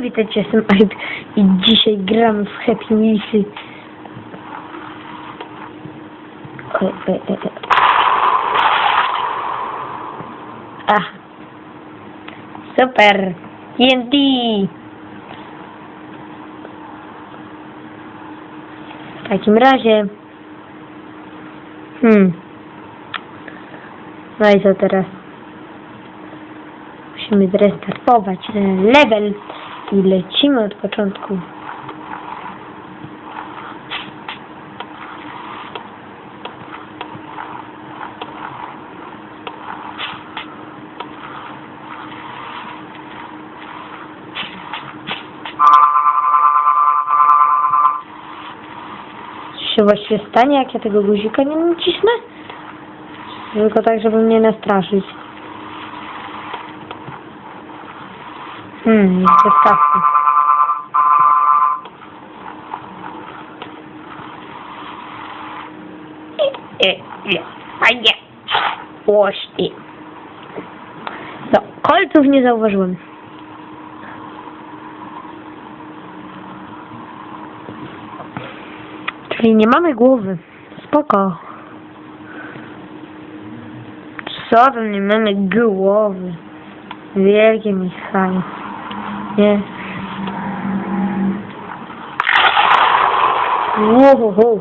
Witajcie, jestem Aib i dzisiaj gramy w Happy e. Ach. Super. TNT. W takim razie... Hmm. No i co teraz? Musimy zrestartować level i lecimy od początku. Się właściwie stanie, jak ja tego guzika nie nacisnę? Tylko tak, żeby mnie nastraszyć. Hmm. E, e, Fajnie. Łości. No, kolców nie zauważyłem. Czyli nie mamy głowy. Spoko. Co tam nie mamy głowy? Wielkie Michał. Nie. Wow.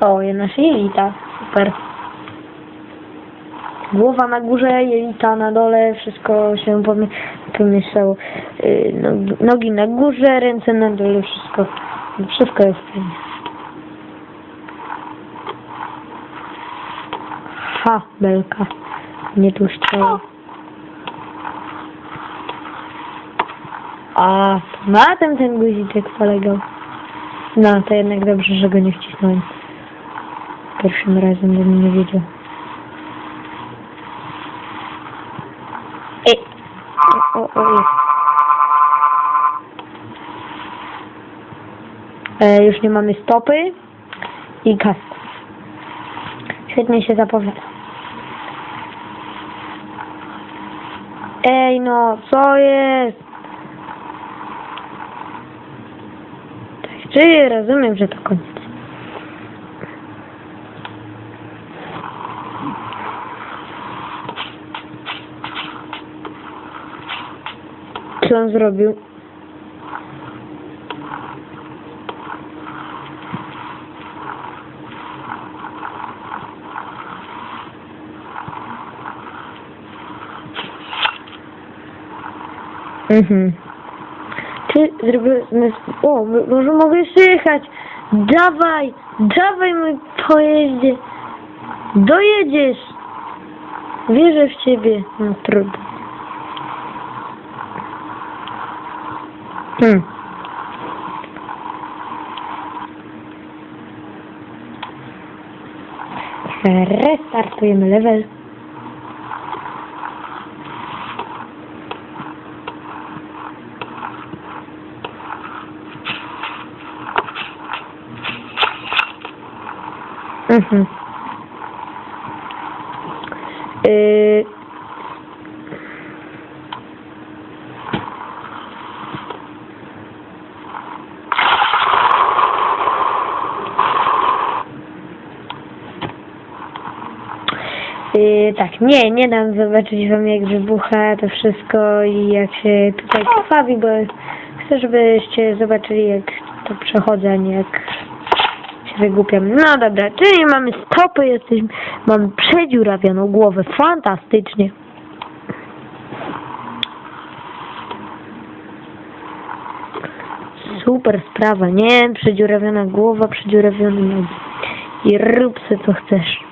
O, jedna jelita. Super. Głowa na górze, jelita na dole, wszystko się pomie- pomieszało. Yy, nogi, nogi na górze, ręce na dole, wszystko. Wszystko jest fajnie. Ha, belka. Nie tłuszczowa. A, na tym ten guziczek polegał. No, to jednak dobrze, że go nie wcisnąłem. Pierwszym razem bym nie wiedział. Ej! O, o, o. E, już nie mamy stopy i kasku. Świetnie się zapowiada. Ej, no, co jest? Tak, czy rozumiem, że to koniec. Co on zrobił? Mhm. Ty zrobiłeś... O, może mogę jechać. Dawaj, dawaj mój pojeździe. Dojedziesz. Wierzę w ciebie. No trudno. Hmm. Restartujemy level. Mhm. Yy... Tak, nie, nie dam zobaczyć wam jak wybucha to wszystko i jak się tutaj krwawi, bo chcę, żebyście zobaczyli jak to przechodzę, jak się wygłupiam. No dobra, czyli mamy stopy, jesteśmy, mamy przedziurawioną głowę, fantastycznie. Super sprawa, nie? Przedziurawiona głowa, przedziurawione nogi. I rób se co chcesz.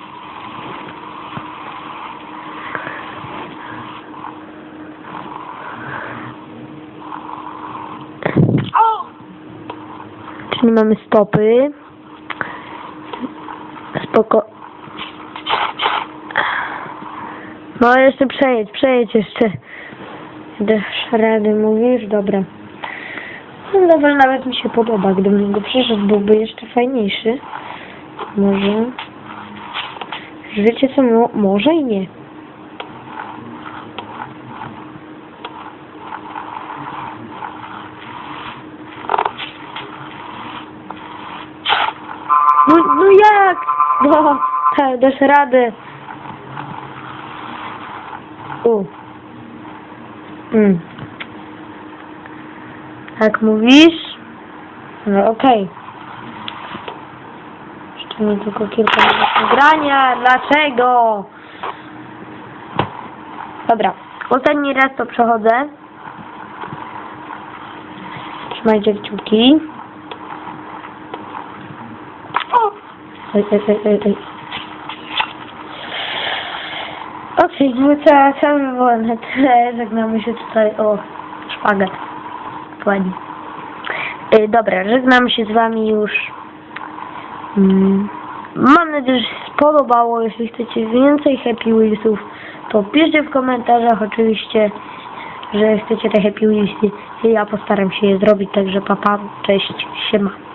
Czyli mamy stopy. Spoko. No jeszcze przejedź, przejedź jeszcze. Dasz rady, mówisz? Dobra. Ten level nawet mi się podoba. Gdybym go przeszedł, byłby jeszcze fajniejszy. Może. Wiecie co? Mo może i nie. No, tak, dasz radę. U. Mm. Tak mówisz? No okej. Jeszcze mi tylko kilka minut nagrania. Dlaczego? Dobra. Ostatni raz to przechodzę. Trzymajcie kciuki. Ej, ej, ej, ej, ej. Okej, no to co by było na. Żegnamy się tutaj. O, szpagat. Ładnie. E, dobra, żegnam się z wami już. Mm. Mam nadzieję, że się spodobało. Jeśli chcecie więcej Happy Wheelsów, to piszcie w komentarzach oczywiście, że chcecie te Happy Wheelsy. Ja postaram się je zrobić, także papa, cześć, siema.